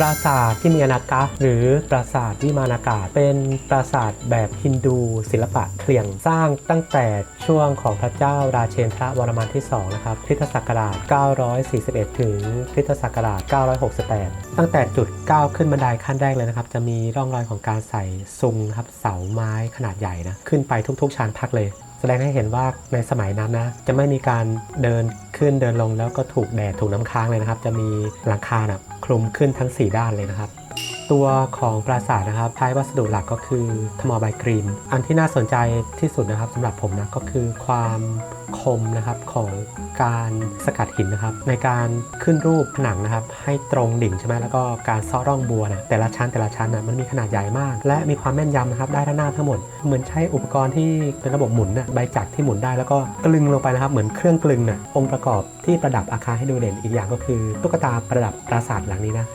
ปราสาทที่มีอนากะหรือปราสาทวิมานากาศ เป็นปราสาทแบบฮินดูศิลปะเคลียงสร้างตั้งแต่ช่วงของพระเจ้าราเชนทรวรมันที่2นะครับคริสตศักราช 941 ถึงคริสตศักราช 968 ตั้งแต่จุดก้าวขึ้นบันไดขั้นแรกเลยนะครับ จะมีร่องรอยของการใส่ซุงครับเสาไม้ขนาดใหญ่นะขึ้นไปทุกๆชั้นพักเลยแสดงให้เห็นว่าในสมัยนั้นนะจะไม่มีการเดินขึ้นเดินลงแล้วก็ถูกแดดถูกน้ำค้างเลยนะครับ จะมีหลังคานะ คลุมขึ้นทั้ง 4 ด้านเลยนะครับตัวของปราสาทนะครับใช้วัสดุหลักก็คือทมอลไบกรีน อันที่น่าสนใจที่สุดนะครับสำหรับผมนะก็คือความคมนะครับของการสกัดหินนะครับในการขึ้นรูปผนังนะครับให้ตรงดิ่งใช่ไหมแล้วก็การซ้อร่องบัวนะแต่ละชั้นแต่ละชั้นนะมันมีขนาดใหญ่มาก และมีความแม่นยำนะครับได้ด้านหน้าทั้งหมด เหมือนใช้อุปกรณ์ที่เป็นระบบหมุนนะใบจักรที่หมุนได้แล้วก็กลึงลงไปนะครับเหมือนเครื่องกลึงนะองค์ประกอบที่ประดับอาคารให้ดูเด่นอีกอย่างก็คือตุ๊กตาประดับปราสาทหลังนี้นะ